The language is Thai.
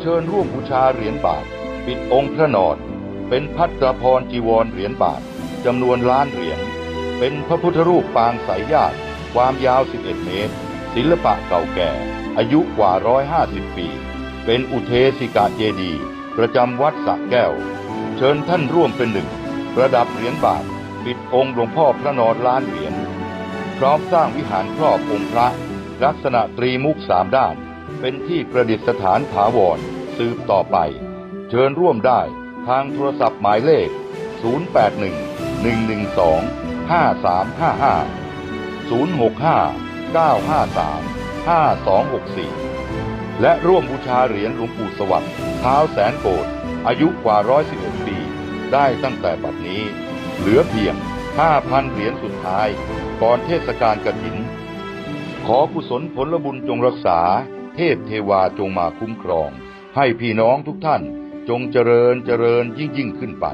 เชิญร่วมบูชาเหรียญบาท ปิดองค์พระนอนเป็นพัตรพรจีวรเหรียญบาทจำนวนล้านเหรียญเป็นพระพุทธรูปปางสายญาติความยาว 11 เมตร ศิลปะเก่าแก่ อายุกว่า 150 ปี เป็นอุเทสิกาเจดี ประจำวัดสระแก้ว เชิญท่านร่วมเป็นหนึ่ง ประดับเหรียญบาท ปิดองค์หลวงพ่อพระนอนล้านเหรียญพร้อมสร้างวิหารครอบองค์พระ ลักษณะตรีมุกสามด้าน เป็นที่ประดิษฐานถาวรสืบต่อไป เชิญร่วมได้ทางโทรศัพท์หมายเลข 081 112 5355 065 953 5264 และร่วมบูชาเหรียญหลวงปู่สวัสดิ์เท้าแสนโกดอายุกว่า 111 ปี ได้ตั้งแต่บัดนี้ เหลือเพียง 5,000 เหรียญสุดท้าย ก่อนเทศกาลกฐิน ขอกุศลผลบุญจงรักษา เทพเทวาจงมาคุ้มครอง ให้พี่น้องทุกท่านจงเจริญเจริญยิ่งยิ่งขึ้นไป